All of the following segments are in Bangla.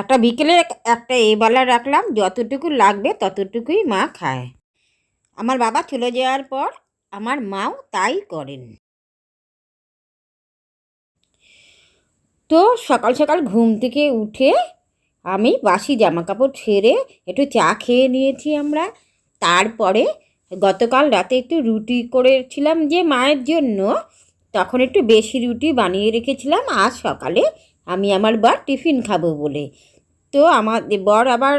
একটা বিকেলে একটা এবেলা রাখলাম, যতটুকু লাগবে ততটুকুই মা খায়। আমার বাবা চলে যাওয়ার পর আমার মাও তাই করেন। তো সকাল সকাল ঘুম থেকে উঠে আমি বাসি জামা কাপড় ছেড়ে একটু চা খেয়ে নিয়েছি আমরা। তারপরে গতকাল রাতে একটু রুটি করেছিলাম যে মায়ের জন্য, তখন একটু বেশি রুটি বানিয়ে রেখেছিলাম আজ সকালে আমি আমার বর টিফিন খাব বলে। তো আমার বর আবার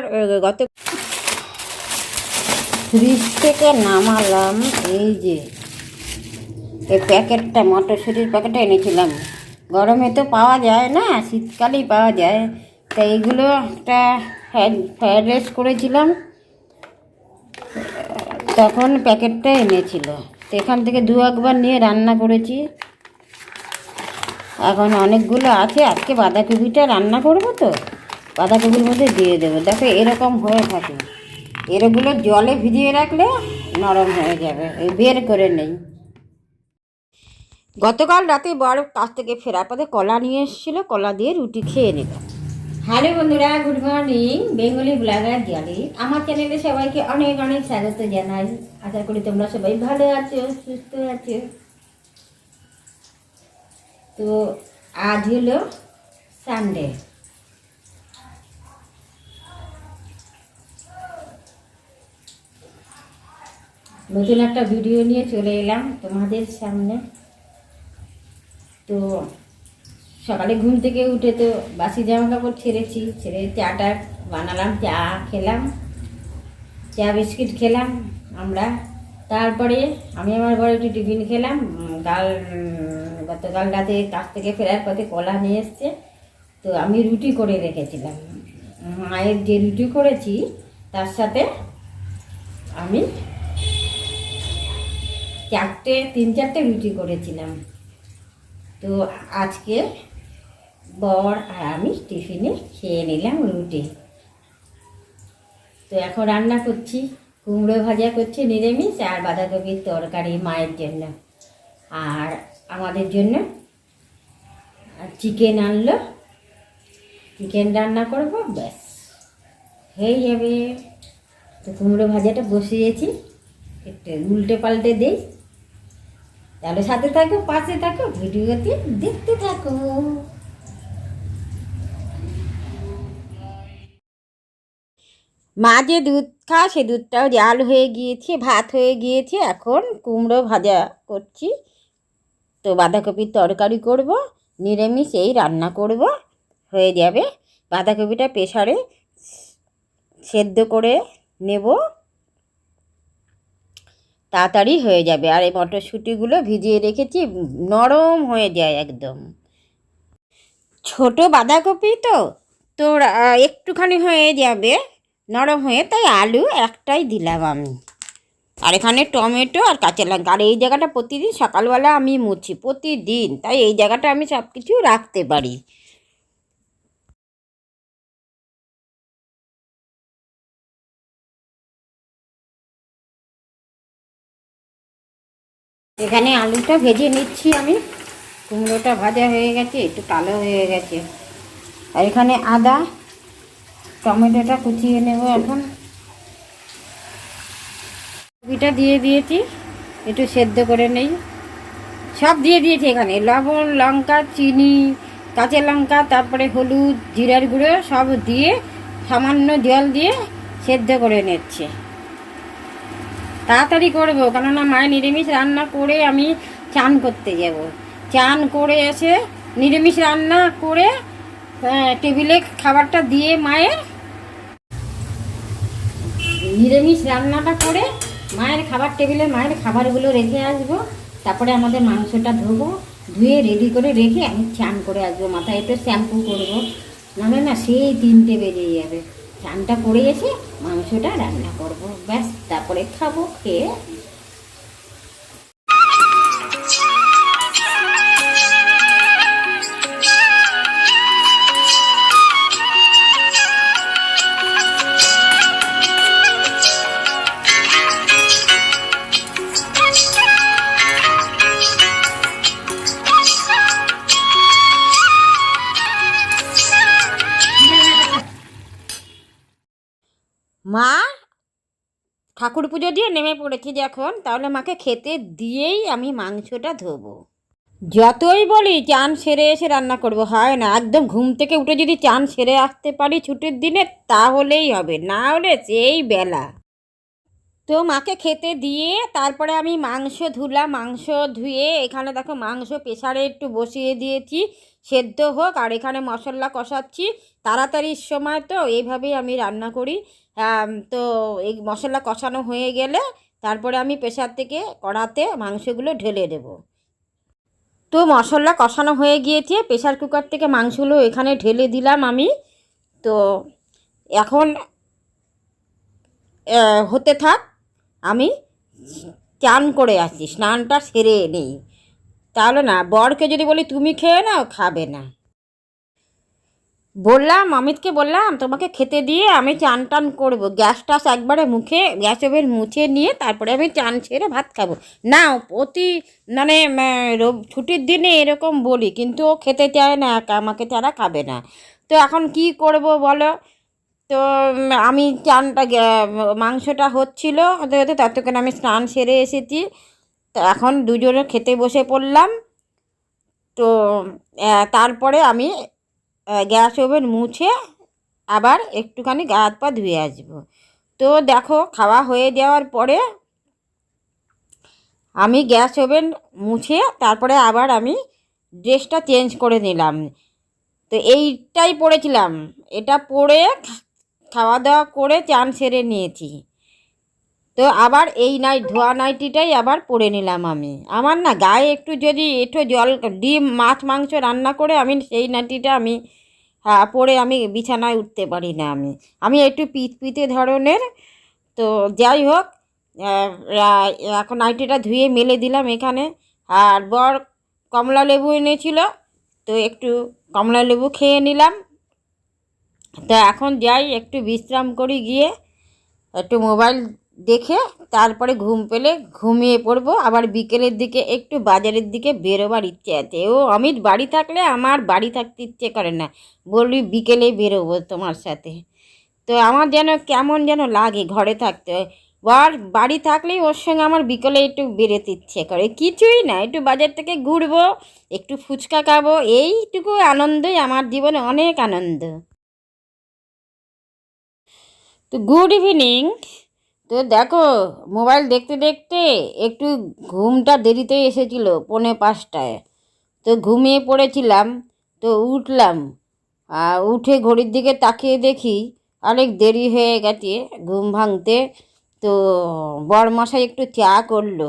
গত ফ্রিজ থেকে নামালাম, এই যে এই প্যাকেটটা, মটরশুঁটির প্যাকেটটা এনেছিলাম। গরমে তো পাওয়া যায় না, শীতকালেই পাওয়া যায়। তা এইগুলো একটা ফ্রাইড রাইস করেছিলাম। তখন প্যাকেটটা এনেছিল। তো এখান থেকে দু একবার নিয়ে রান্না করেছি। এখন অনেকগুলো আছে, আজকে বাঁধাকপিটা রান্না করব তো, বাঁধাকপির মধ্যে দিয়ে দেবো। দেখো, এরকম হয়ে থাকে। এরগুলো জলে ভিজিয়ে রাখলে নরম হয়ে যাবে বের করে নেই। গতকাল রাতে বড় কাছ থেকে ফেরার পথে কলা নিয়ে এসেছিল, কলা দিয়ে রুটি খেয়ে নিলাম হ্যালো বন্ধুরা, গুড মর্নিং, বেঙ্গলি ব্লগার জালি আমার চ্যানেলে সবাইকে অনেক অনেক স্বাগত জানাই। আশা করি তোমরা সবাই ভালো আছো, সুস্থ আছো। তো আজ হলো সানডে নতুন একটা ভিডিও নিয়ে চলে এলাম তোমাদের সামনে। তো সকালে ঘুম থেকে উঠে তো বাসি জামা কাপড় ছেড়েছি ছেড়ে চাটা বানালাম চা খেলাম চা বিস্কিট খেলাম আমরা। তারপরে আমি আমার ঘরে একটু টিফিন খেলাম উম, গতকাল রাতে কাছ থেকে ফেরার পথে কলা নিয়ে এসছে। তো আমি রুটি করে রেখেছিলাম। মায়ের যে রুটি করেছি, তার সাথে আমি চারটে, তিন চারটে রুটি করেছিলাম। তো আজকে বর আর আমি টিফিনে খেয়ে নিলাম রুটি। তো এখন রান্না করছি। কুমড়ো ভাজা করছি নিরামিষ আর বাঁধাকপির তরকারি মায়ের জন্য। আর আমাদের জন্য। আর চিকেন আনলো। চিকেন রান্না করব, ব্যাস। হয়ে যাবে। তো কুমড়ো ভাজাটা বসিয়েছি। একটু উল্টে পাল্টে দিই। তাহলে সাথে থাকো, পাশে থাকো ভিডিওতে দেখতে থাকো। মা যে দুধ খা সে দুধটাও জাল হয়ে গিয়েছে, ভাত হয়ে গিয়েছে। এখন কুমড়ো ভাজা করছি। তো বাঁধাকপির তরকারি করব নিরামিষ এই রান্না করব হয়ে যাবে। বাঁধাকপিটা প্রেসারে সেদ্ধ করে নেব। তাড়াতাড়ি হয়ে যাবে। আর এই মটরশুঁটিগুলো ভিজিয়ে রেখেছি নরম হয়ে যায় একদম। ছোট বাঁধাকপি তো তো আহ, একটুখানি হয়ে যাবে নরম হয়ে তাই আলু একটাই দিলাম আমি। আর এখানে টমেটো আর কাঁচা লঙ্কা। আর এই জায়গাটা প্রতিদিন সকালবেলা আমি মুছি, প্রতিদিন। তাই এই জায়গাটা আমি সব কিছু রাখতে পারি। এখানে আলুটা ভেজে নিচ্ছি আমি। কুমড়োটা ভাজা হয়ে গেছে, একটু কালো হয়ে গেছে। আর এখানে আদা, টমেটোটা কুচিয়ে নেব এখন। কপিটা দিয়ে দিয়েছি, একটু সেদ্ধ করে নেই। সব দিয়ে দিয়েছি এখানে। লবণ, লঙ্কা, চিনি, কাঁচা লঙ্কা, তারপরে হলুদ, জিরার গুঁড়ো সব দিয়ে সামান্য জল দিয়ে সেদ্ধ করে নিচ্ছে। তাড়াতাড়ি করব, কেননা মায়ের নিরামিষ রান্না করে আমি চান করতে যাব। চান করে এসে নিরামিষ রান্না করে টেবিলে খাবারটা দিয়ে মায়ের নিরামিষ রান্নাটা করে মায়ের খাবার টেবিলে মায়ের খাবারগুলো রেখে আসব, তারপরে আমাদের মাংসটা ধোবো, ধুয়ে রেডি করে রেখে আমি চান করে আসব। মাথায় একটু শ্যাম্পু করব। নাহলে না সেই তিনটে বেরিয়ে যাবে। চানটা করে এসে মাংসটা রান্না করব। ব্যাস, তারপরে খাব, খেয়ে ঠাকুর পুজো দিয়ে নেমে পড়েছি যখন, তাহলে মাকে খেতে দিয়েই আমি মাংসটা ধোবো। যতই বলি, চান সেরে এসে রান্না করব, হয় না। একদম ঘুম থেকে উঠে যদি চান সেরে আসতে পারি ছুটির দিনে, তাহলেই হবে। না হলে সেই বেলা। তো মাকে খেতে দিয়ে তারপরে আমি মাংস ধুলাম, মাংস ধুয়ে এখানে দেখো মাংস প্রেসারে একটু বসিয়ে দিয়েছি, সেদ্ধ হোক, আর এখানে মশলা কষাচ্ছি। তাড়াতাড়ির সময় তো এইভাবেই আমি রান্না করি। তো এই মশলা কষানো হয়ে গেলে তারপরে আমি প্রেশার থেকে কড়াতে মাংসগুলো ঢেলে দেবো। তো মশলা কষানো হয়ে গিয়েছে প্রেশার কুকার থেকে মাংসগুলো এখানে ঢেলে দিলাম আমি। তো এখন হতে থাক, আমি চান করে আসি স্নানটা সেরে নেই। তাহলে না, বরকে যদি বলি, তুমি খেয়ে নাও, খাবে না। বললাম, অমিতকে বললাম, তোমাকে খেতে দিয়ে আমি চান টান করব। গ্যাস টাস একবারে মুখে, গ্যাস ওভেন মুছে নিয়ে তারপরে আমি চান ছেড়ে ভাত খাব। না প্রতি মানে ছুটির দিনে এরকম বলি, কিন্তু ও খেতে চায় না, একা, আমাকে তারা খাবে না। তো এখন কি করব বলো? তো আমি চানটা মাংসটা হচ্ছিল, হতে হতে ততক্ষণ আমি স্নান সেরে এসেছি। তো এখন দুজনে খেতে বসে পড়লাম। তো তারপরে আমি গ্যাস ওভেন মুছে আবার একটুখানি গা হাত পা ধুয়ে আসব। তো দেখো, খাওয়া হয়ে যাওয়ার পরে আমি গ্যাস ওভেন মুছে তারপরে আবার আমি ড্রেসটা চেঞ্জ করে নিলাম। তো এইটাই পরেছিলাম এটা পরে খাওয়া দাওয়া করে চান সেরে নিয়েছি। তো আবার এই নাই, ধোয়া নাইটিটাই আবার পরে নিলাম আমি। আমার না গায়ে একটু যদি একটু জল, ডিম, মাছ, মাংস রান্না করে আমি সেই নাইটিটা আমি হ্যাঁ পরে আমি বিছানায় উঠতে পারি না আমি। আমি একটু পিত পিতে ধরনের, তো যাই হোক এখন নাইটিটা ধুয়ে মেলে দিলাম এখানে। আর বর কমলা লেবু এনেছিল, তো একটু কমলা লেবু খেয়ে নিলাম। তো এখন যাই, একটু বিশ্রাম করি গিয়ে, একটু মোবাইল দেখে তারপরে ঘুম পেলে ঘুমিয়ে পড়ব। আবার বিকেলের দিকে একটু বাজারের দিকে বেরোবার ইচ্ছে আছে। ও অমিত, বাড়ি থাকলে আমার বাড়ি থাকতে ইচ্ছে করে না। বলবি বিকেলে বেরোবো তোমার সাথে। তো আমার যেন কেমন যেন লাগে ঘরে থাকতে। আর বাড়ি থাকলেই ওর সঙ্গে আমার বিকেলে একটু বেরোতে ইচ্ছে করে। কিছুই না, একটু বাজার থেকে ঘুরবো, একটু ফুচকা খাব, এইটুকু আনন্দই আমার জীবনে অনেক আনন্দ। তো গুড ইভিনিং। তো দেখো, মোবাইল দেখতে দেখতে একটু ঘুমটা দেরিতে এসেছিল, পৌনে পাঁচটায়। তো ঘুমিয়ে পড়েছিলাম, তো উঠলাম। উঠে ঘড়ির দিকে তাকিয়ে দেখি অনেক দেরি হয়ে গেছে ঘুম ভাঙতে। তো বরমশাই একটু চা করল।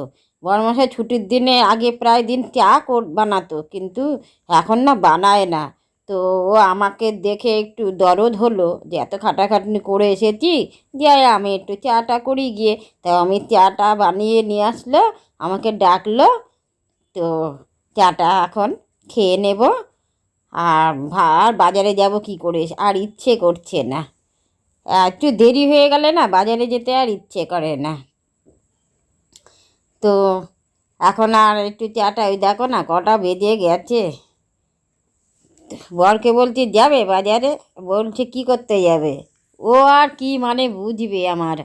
বরমশাই ছুটির দিনে আগে প্রায় দিন চা বানাতো, কিন্তু এখন না বানায় না। তো ও আমাকে দেখে একটু দরদ হলো যে এত খাটাখাটনি করে এসেছি। যাই আমি একটু চাটা করি গিয়ে। তো আমি চাটা বানিয়ে নিয়ে আসলো, আমাকে ডাকলো। তো চাটা এখন খেয়ে নেব। আর আর বাজারে যাব কি করে? আর ইচ্ছে করছে না। একটু দেরি হয়ে গেলে না বাজারে যেতে আর ইচ্ছে করে না। তো এখন আর একটু চাটা, ওই দেখো না কটা বেজে গেছে। বরকে বলছি, যাবে বাজারে? বলছে, কি করতে যাবে? ও আর কি মানে বুঝবে আমার,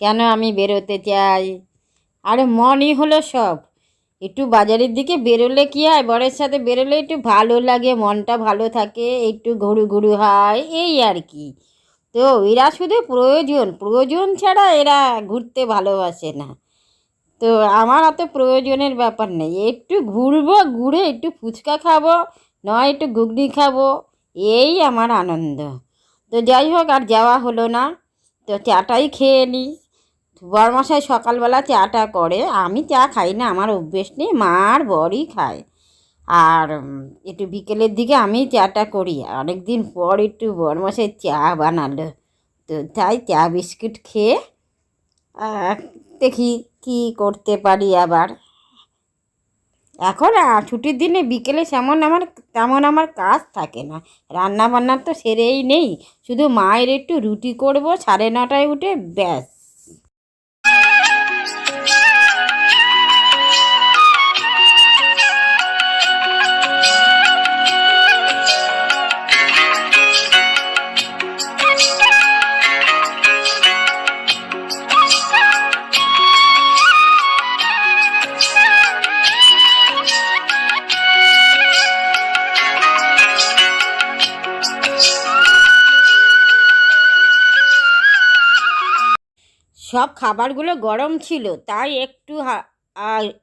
কেন আমি বেরোতে চাই? আরে মনই হলো সব। একটু বাজারের দিকে বেরোলে কি হয়? বরের সাথে বেরোলে একটু ভালো লাগে, মনটা ভালো থাকে, একটু ঘুরু ঘুরু হয়, এই আর কি। তো এরা শুধু প্রয়োজন প্রয়োজন ছাড়া এরা ঘুরতে ভালোবাসে না। তো আমার অত প্রয়োজনের ব্যাপার নেই, একটু ঘুরবো, ঘুরে একটু ফুচকা খাব নয় একটু ঘুগনি খাব, এই আমার আনন্দ। তো যাই হোক, আর যাওয়া হলো না। তো চাটাই খেয়ে নিই বরমশাই সকালবেলা চাটা করে, আমি চা খাই না, আমার অভ্যেস নেই, মা আর বরই খায়। আর একটু বিকেলের দিকে আমি চাটা করি অনেক দিন পর একটু বরমশাই চা বানালো। তো তাই চা বিস্কুট খেয়ে দেখি কি করতে পারি আবার। এখন ছুটির দিনে বিকেলে সেমন আমার, তেমন আমার কাজ থাকে না। রান্না বান্নার তো সেরেই নেই। শুধু মায়ের একটু রুটি করব, সাড়ে নটায় উঠে ব্যাস। খাবারগুলো গরম ছিল, তাই একটু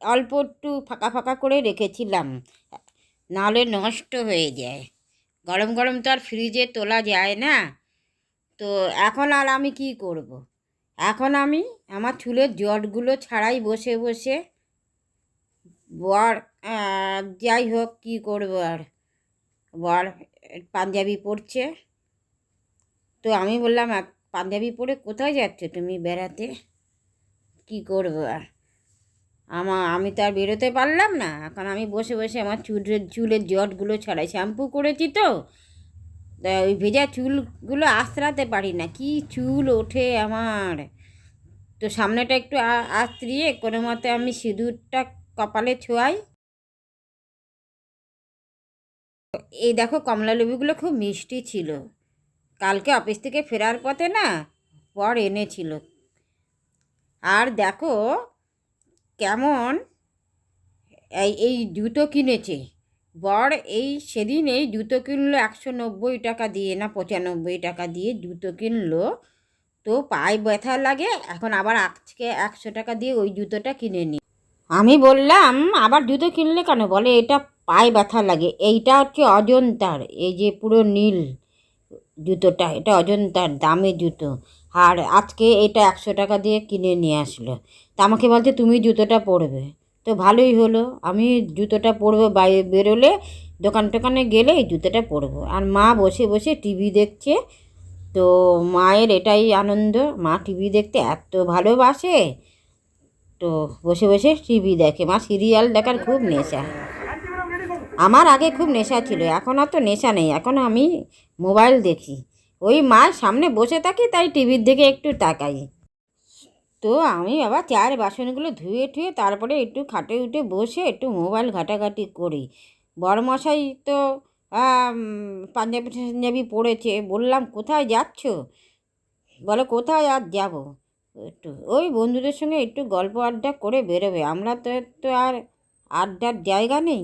অল্প একটু ফাঁকা ফাঁকা করে রেখেছিলাম। নাহলে নষ্ট হয়ে যায়। গরম গরম তো আর ফ্রিজে তোলা যায় না। তো এখন আর আমি কি করব। এখন আমি আমার চুলের জটগুলো ছাড়াই বসে বসে বর যাই হোক কী করব আর। বর পাঞ্জাবি পরছে। তো আমি বললাম "আপ- পাঞ্জাবি পরে কোথায় যাচ্ছ তুমি বেড়াতে? কি করব? আর আমা, আমি তো আর বেরোতে পারলাম না। এখন আমি বসে বসে আমার চুলের চুলের জটগুলো ছাড়াই। শ্যাম্পু করেছি তো। তা ওই ভেজা চুলগুলো আশ্রাতে পারি না। কি চুল ওঠে আমার? তো সামনেটা একটু আঁচড়িয়ে কোনো মতে আমি সিঁদুরটা কপালে ছোঁয়াই। এই দেখো কমলা লেবুগুলো খুব মিষ্টি ছিল। কালকে অফিস থেকে ফেরার পথে না পর এনেছিল। আর দেখো কেমন এই এই জুতো কিনেছে। বর এই সেদিন এই জুতো কিনলো একশো নব্বই টাকা দিয়ে না পঁচানব্বই টাকা দিয়ে জুতো কিনলো। তো পায়ে ব্যথা লাগে, এখন আবার আজকে একশো টাকা দিয়ে ওই জুতোটা কিনে নি। আমি বললাম, আবার জুতো কিনলে কেন? বলে, এটা পায়ে ব্যথা লাগে, এইটা হচ্ছে অজন্তার, এই যে পুরো নীল। জুতোটা, এটা অজন্তার দামি জুতো। আর আজকে এটা একশো টাকা দিয়ে কিনে নিয়ে আসলো। তা আমাকে বলছে, তুমি জুতোটা পরবে। তো ভালোই হলো, আমি জুতোটা পরবো বাইরে বেরোলে দোকান টোকানে গেলে এই জুতোটা পরবো। আর মা বসে বসে টিভি দেখছে, তো মায়ের এটাই আনন্দ। মা টিভি দেখতে এত ভালোবাসে, তো বসে বসে টিভি দেখে। মা সিরিয়াল দেখার খুব নেশা। আমার আগে খুব নেশা ছিল, এখন আর তো নেশা নেই, এখন আমি মোবাইল দেখি। ওই মার সামনে বসে থাকি, তাই টিভির দিকে একটু তাকাই। তো আমি আবার চায়ের বাসনগুলো ধুয়ে ঠুয়ে তারপরে একটু খাটে উঠে বসে একটু মোবাইল ঘাটাঘাটি করি। বড়মশাই তো পাঞ্জাবি টাঞ্জাবি পড়েছে, বললাম, কোথায় যাচ্ছ? বলে, কোথায় আর যাব? একটু, ওই বন্ধুদের সঙ্গে একটু গল্প আড্ডা করে বেরোবে। আমরা তো তো আর আড্ডার জায়গা নেই।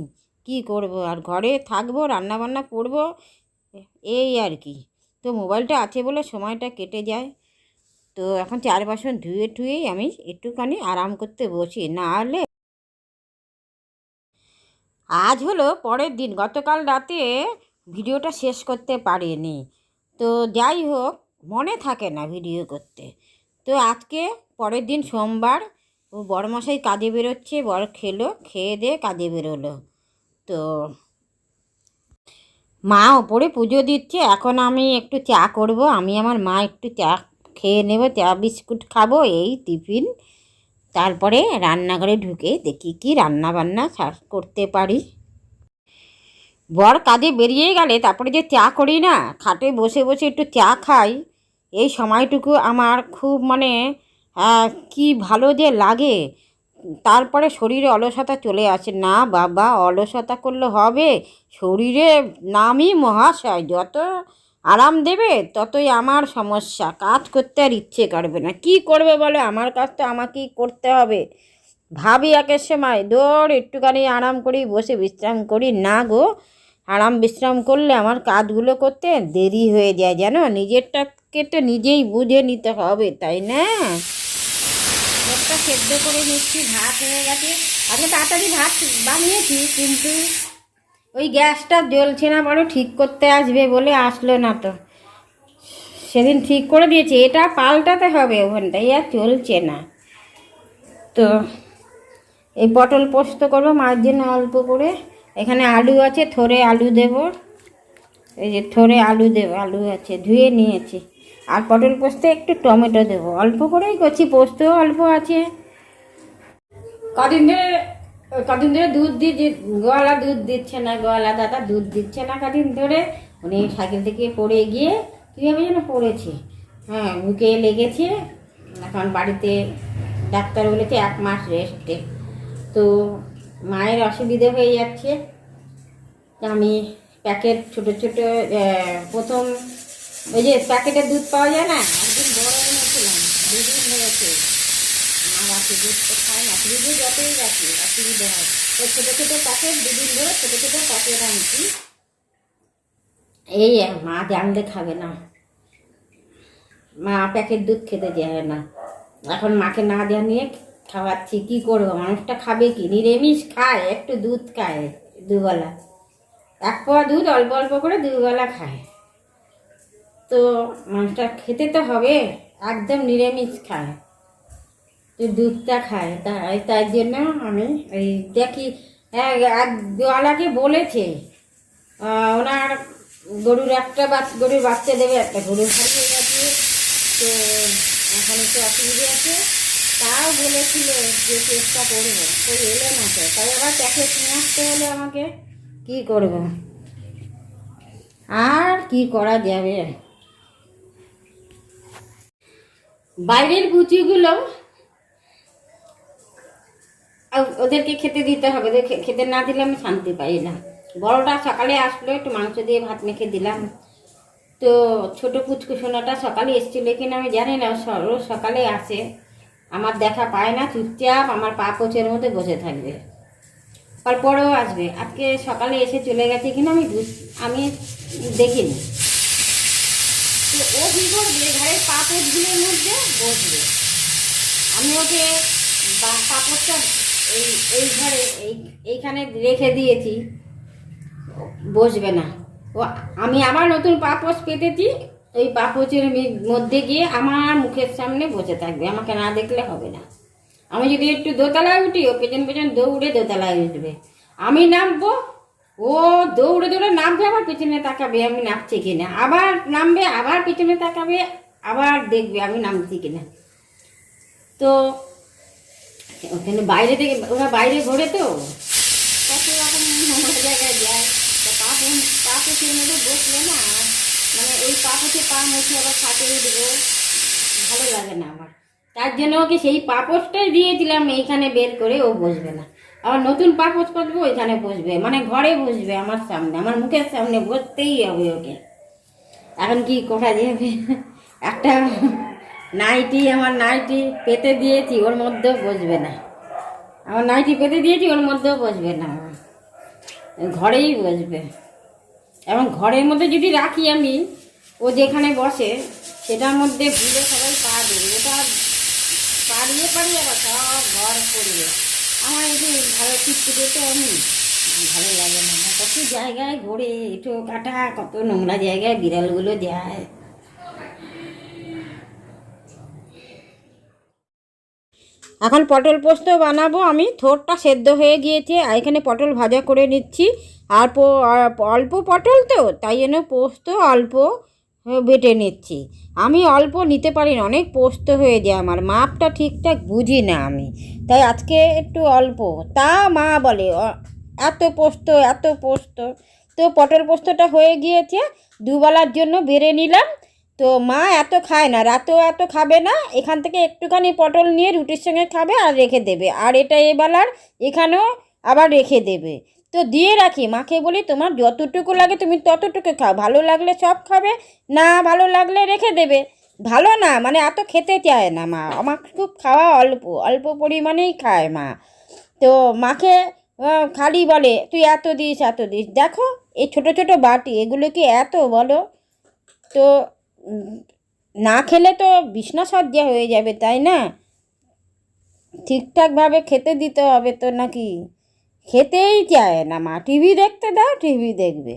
কি করব? আর ঘরে থাকব, রান্নাবান্না করব? এই আর কি। তো মোবাইলটা আছে বলে সময়টা কেটে যায়। তো এখন চার বাসন ধুয়ে টুয়েই আমি একটুখানি আরাম করতে বসি। না হলে আজ হলো পরের দিন। গতকাল রাতে ভিডিওটা শেষ করতে পারিনি। তো যাই হোক, মনে থাকে না ভিডিও করতে। তো আজকে পরের দিন সোমবার ও বড়মশাই কাজে বেরোচ্ছে বড় খেলো, খেয়ে দিয়ে কাজে বেরোলো। তো মা ওপরে পুজো দিচ্ছে, এখন আমি একটু চা করব। আমি আমার মা একটু চা খেয়ে নেব, চা বিস্কুট খাব, এই টিফিন। তারপরে রান্নাঘরে ঢুকে দেখি কি রান্না বান্না করতে পারি। বর কাজে বেরিয়ে গেলে তারপরে যে চা করি না, খাটে বসে বসে একটু চা খাই। এই সময়টুকু আমার খুব মানে কি ভালো যে লাগে। তারপরে শরীরে অলসতা চলে আসে। না বাবা, অলসতা করলে হবে। শরীরে নামই মহাশয়, যত আরাম দেবে ততই আমার সমস্যা। কাজ করতে আর ইচ্ছে করবে না। কি করবে বলে? আমার কাজ তো আমাকেই করতে হবে। ভাবি একের সময়, দৌড়, একটুখানি আরাম করি, বসে বিশ্রাম করি। না গো, আরাম বিশ্রাম করলে আমার কাজগুলো করতে দেরি হয়ে যায়, জানো? নিজেরটাকে তো নিজেই বুঝে নিতে হবে, তাই না? একটা সেদ্ধ করে নিচ্ছি, ভাত হয়ে গেছে। আগে তাড়াতাড়ি ভাত বানিয়েছি, কিন্তু ওই গ্যাসটা জ্বলছে না বড় ঠিক করতে আসবে বলে আসলো না তো। সেদিন ঠিক করে দিয়েছে, এটা পাল্টাতে হবে ওখানটাই আর চলছে না। তো এই পটল পোস্ত করব মায়ের জন্য অল্প করে। এখানে আলু আছে, থোড়ে আলু দেব। এই যে থোড়ে আলু দেবো, আলু আছে, ধুয়ে নিয়েছি। আর পটল পোস্তে একটু টমেটো দেবো। অল্প করেই করছি পোস্ত অল্প আছে। কদিন ধরে কদিন ধরে দুধ দিয়ে গোয়ালা দুধ দিচ্ছে না গোয়ালা দাদা দুধ দিচ্ছে না কদিন ধরে। উনি সাইকেল থেকে পড়ে গিয়ে কীভাবে যেন পড়েছে। হ্যাঁ বুকে লেগেছে। এখন বাড়িতে ডাক্তার বলেছে এক মাস রেস্টে তো মায়ের অসুবিধে হয়ে যাচ্ছে। আমি প্যাকেট ছোট ছোট প্রথম ওই যে প্যাকেটের দুধ পাওয়া যায় না? একদিন বড় এনেছিলাম দুদিন হয়েছে মা রাখি দুধ তো খায় না ফ্রিজে যতই রাখি অসুবিধে হয় তো ছোটো ছোটো প্যাকেট, দুদিন ধরে ছোটো ছোটো প্যাকেট আনছি। এই মা জানলে খাবে না। মা প্যাকেট দুধ খেতে যায় না। এখন মাকে না দেওয়া নিয়ে খাওয়াচ্ছি, কি করব? মানুষটা খাবে কি? নিরামিষ খায়, একটু দুধ খায় দুবেলা। এক পোয়া দুধ অল্প অল্প করে দুবেলা খায়। তো মানুষটা খেতে তো হবে, একদম নিরামিষ খায়। তো দুধটা খায়, তাই তাই জন্য আমি এই দেখি, এক গোয়ালাকে বলেছে ওনার গরুর একটা গরুর বাচ্চা দেবে একটা গরু। হয়ে গেছে তো এখন একটু অসুবিধে আছে। তাও বলেছিল যে চেষ্টা করব। তো এলো না তো। তাই আবার প্যাকেট নিয়ে আসতে হলো আমাকে, কি করব? আর কি করা যাবে? বাইরের গুচিগুলো আ- ওদেরকে খেতে দিতে হবে। ওদের খেতে না দিলে আমি শান্তি পাই না। বড়টা সকালে আসলো, একটু মাংস দিয়ে ভাত মেখে দিলাম। তো ছোট পুচকু সোনাটা সকালে এসেছিল কিনা আমি জানি না রোজ সকালে আসে। আমার দেখা পায় না, চুপচাপ আমার পা পোচের মধ্যে বসে থাকবে। তারপরেও আসবে। আজকে সকালে এসে চলে গেছে কিনা আমি আমি দেখিনি। তো ও কী করবে ঘরের পাপড়গুলোর মধ্যে বসবে। আমি ওকে বা- পাপড়টা এই এই ঘরে, এই, এইখানে রেখে দিয়েছি। বসবে না। ও, আমি আবার নতুন পাপোশ পেতেছি। ওই পাপোচের মধ্যে গিয়ে আমার মুখের সামনে বসে থাকবে। আমাকে না দেখলে হবে না। আমি যদি একটু দোতলায় উঠি, ও পেছন পেছন দৌড়ে দোতলায় উঠবে। আমি নামবো ও দৌড়ে দৌড়ে নামবে আবার পেছনে তাকাবে আমি নামছি কিনা? আবার নামবে আবার পেছনে তাকাবে আবার দেখবে আমি নামছি কিনা? তো ওখানে বাইরে থেকে ওরা বাইরে ঘোরে তো? কত রকম জায়গায় যায়। তা পা পো- বসলে না মানে ওই পা পুষে পা মুছে আবার উঠবো ভালো লাগে না আমার। তার জন্য ওকে সেই পাপোশটাই দিয়েছিলাম এইখানে বের করে ও বসবে না। আবার নতুন পাপোশ করব ওইখানে বসবে মানে ঘরে বসবে আমার সামনে, আমার মুখের সামনে বসতেই হবে ওকে। এখন কি করা যাবে? একটা নাইটি, আমার নাইটি পেতে দিয়েছি, ওর মধ্যেও বসবে না। আমার নাইটি পেতে দিয়েছি, ওর মধ্যেও বসবে না। ঘরেই বসবে। এবং ঘরের মধ্যে যদি রাখি আমি, ও যেখানে বসে, সেটার মধ্যে ভুলে সবাই পা দেবে। ওটা পাড়িয়ে পাড়িয়ে আবার সব ঘর করবে আমার এই ভালো চিটকুটে তো আমি ভালো লাগে না। কত জায়গায় ঘোরে, এটো কাটা, কত নোংরা জায়গায় বিড়ালগুলো যায়। এখন পটল পোস্ত বানাবো আমি। থোরটা সেদ্ধ হয়ে গিয়েছে, আর এখানে পটল ভাজা করে নিচ্ছি। আর অল্প পটল তো, তাই জন্য পোস্ত অল্প। বেটে নিচ্ছি। আমি অল্প নিতে পারি না, অনেক পোস্ত হয়ে যায় আমার, মাপটা ঠিকঠাক বুঝি না আমি। তাই আজকে একটু অল্প। তা মা বলে এত পোস্ত এত পোস্ত। তো পটল পোস্তটা হয়ে গিয়েছে, দুবেলার জন্য বেড়ে নিলাম। তো মা এত খায় না, রাতেও এত খাবে না, এখান থেকে একটুখানি পটল নিয়ে রুটির সঙ্গে খাবে আর রেখে দেবে। আর এটা এবেলার এখানেও আবার রেখে দেবে। তো দিয়ে রাখি। মাকে বলি, তোমার যতটুকু লাগে তুমি ততটুকু খাও। ভালো লাগলে সব খাবে, না ভালো লাগলে রেখে দেবে। ভালো না মানে এত খেতে চায় না মা। আমার খুব খাওয়া অল্প অল্প পরিমাণেই খায় মা। তো মাকে খালি বলে, তুই এত দিস এত দিস। দেখো, এই ছোটো ছোটো বাটি, এগুলো কি এত বলো? তো না খেলে তো বিছনা সজ্জা হয়ে যাবে, তাই না? ঠিকঠাকভাবে খেতে দিতে হবে তো নাকি? খেতেই চায় না। মা, টিভি দেখতে দাও, টিভি দেখবে।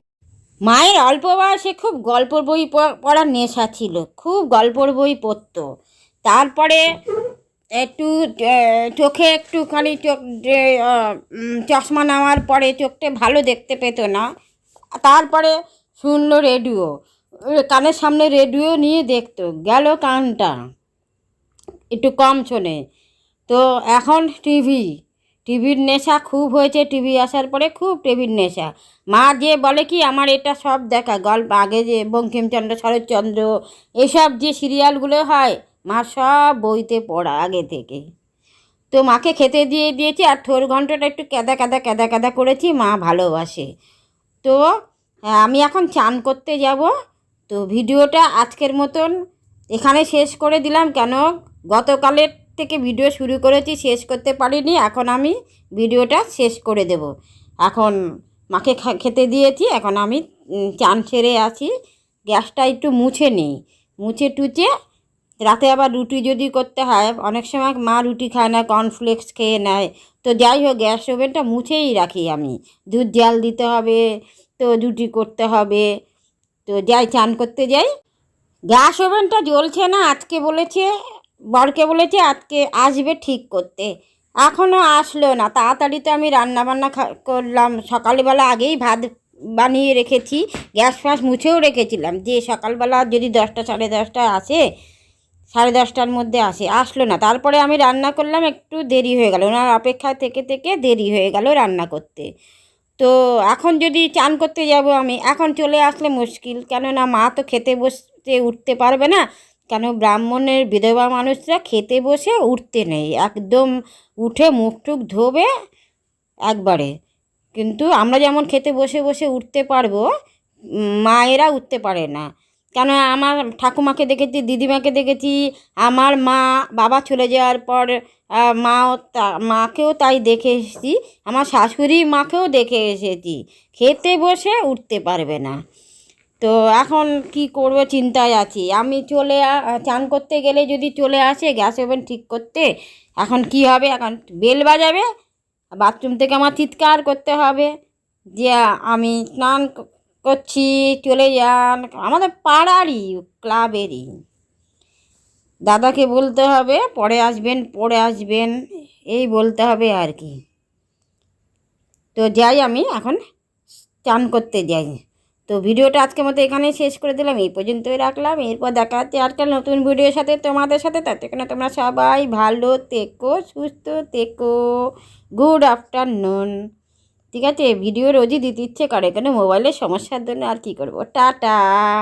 মায়ের অল্প বয়সে খুব গল্পর বই পড়ার নেশা ছিল, খুব গল্পর বই পড়তো। তারপরে একটু চোখে একটুখানি চোখ চশমা নেওয়ার পরে চোখটা ভালো দেখতে পেতো না। তারপরে শুনলো রেডিও কানের সামনে রেডিও নিয়ে দেখতো, গেল কানটা, একটু কম শোনে। তো এখন টিভি টিভির নেশা খুব হয়েছে টিভি আসার পরে খুব টিভির নেশা। মা যে বলে কি আমার এটা সব দেখা গল্প আগে যে বঙ্কিমচন্দ্র শরৎচন্দ্র এসব যে সিরিয়ালগুলো হয় মা সব বইতে পড়া আগে থেকে। তো মাকে খেতে দিয়ে দিয়েছি আর থোর ঘন্টাটা একটু কেদা কেদা কেদা কেদা করেছি মা ভালোবাসে। তো হ্যাঁ, আমি এখন চান করতে যাব। তো ভিডিওটা আজকের মতন এখানে শেষ করে দিলাম। কেন? গতকালের থেকে ভিডিও শুরু করেছি, শেষ করতে পারিনি। এখন আমি ভিডিওটা শেষ করে দেব। এখন মাকে খেতে দিয়েছি। এখন আমি চান সেরে আছি। গ্যাসটা একটু মুছে নিই। মুছে টুচে রাতে আবার রুটি যদি করতে হয়, অনেক সময় মা রুটি খায় না কর্নফ্লেক্স খেয়ে নেয়। তো যাই হোক, গ্যাস ওভেনটা মুছেই রাখি আমি। দুধ জাল দিতে হবে, তো রুটি করতে হবে। তো যাই, চান করতে যাই। গ্যাস ওভেনটা জ্বলছে না, আজকে বলেছে। বরকে বলেছে আজকে আসবে ঠিক করতে। এখনও আসলো না। তাড়াতাড়ি তো আমি রান্না বান্না খা- করলাম। সকালবেলা আগেই ভাত বানিয়ে রেখেছি, গ্যাস ফ্যাস মুছেও রেখেছিলাম। যে সকালবেলা যদি দশটা, সাড়ে দশটা আসে, সাড়ে দশটার মধ্যে আসে, আসলো না। তারপরে আমি রান্না করলাম, একটু দেরি হয়ে গেল। ওনার অপেক্ষায় থেকে থেকে দেরি হয়ে গেল রান্না করতে। তো এখন যদি চান করতে যাব আমি, এখন চলে আসলে মুশকিল। কেননা মা তো খেতে বসতে উঠতে পারবে না। কেন ব্রাহ্মণের বিধবা মানুষরা খেতে বসে উঠতে নেই? একদম উঠে মুখ টুক ধোবে একবারে। কিন্তু আমরা যেমন খেতে বসে বসে উঠতে পারব, মায়েরা উঠতে পারে না। কেন আমার ঠাকুমাকে দেখেছি, দিদিমাকে দেখেছি, আমার মা বাবা চলে যাওয়ার পর মাও মাকেও তাই দেখে এসেছি, আমার শাশুড়ি মাকেও দেখে এসেছি, খেতে বসে উঠতে পারবে না। তো এখন কি করব চিন্তায় আছি। আমি চলে চান করতে গেলে যদি চলে আসে, গ্যাস ওভেন ঠিক করতে, এখন কি হবে? এখন বেল বাজাবে, বাথরুম থেকে আমার চিৎকার করতে হবে যে, আমি স্নান করছি, চলে যান। আমাদের পাড়ারই, ক্লাবেরই। দাদাকে বলতে হবে, পরে আসবেন পরে আসবেন, এই বলতে হবে আর কি। তো যাই আমি এখন চান করতে যাই। তো ভিডিওটা আজকের মতো এখানেই শেষ করে দিলাম, এই পর্যন্তই রাখলাম। এরপর দেখা হচ্ছে আজকাল নতুন ভিডিওর সাথে তোমাদের সাথে। তাতে কেন তোমরা সবাই ভালো তেকো সুস্থ তেকো গুড আফটারনুন ঠিক আছে, ভিডিও রোজই দিতে ইচ্ছে করে, কেন মোবাইলের সমস্যার জন্য আর কী করব? টাটা।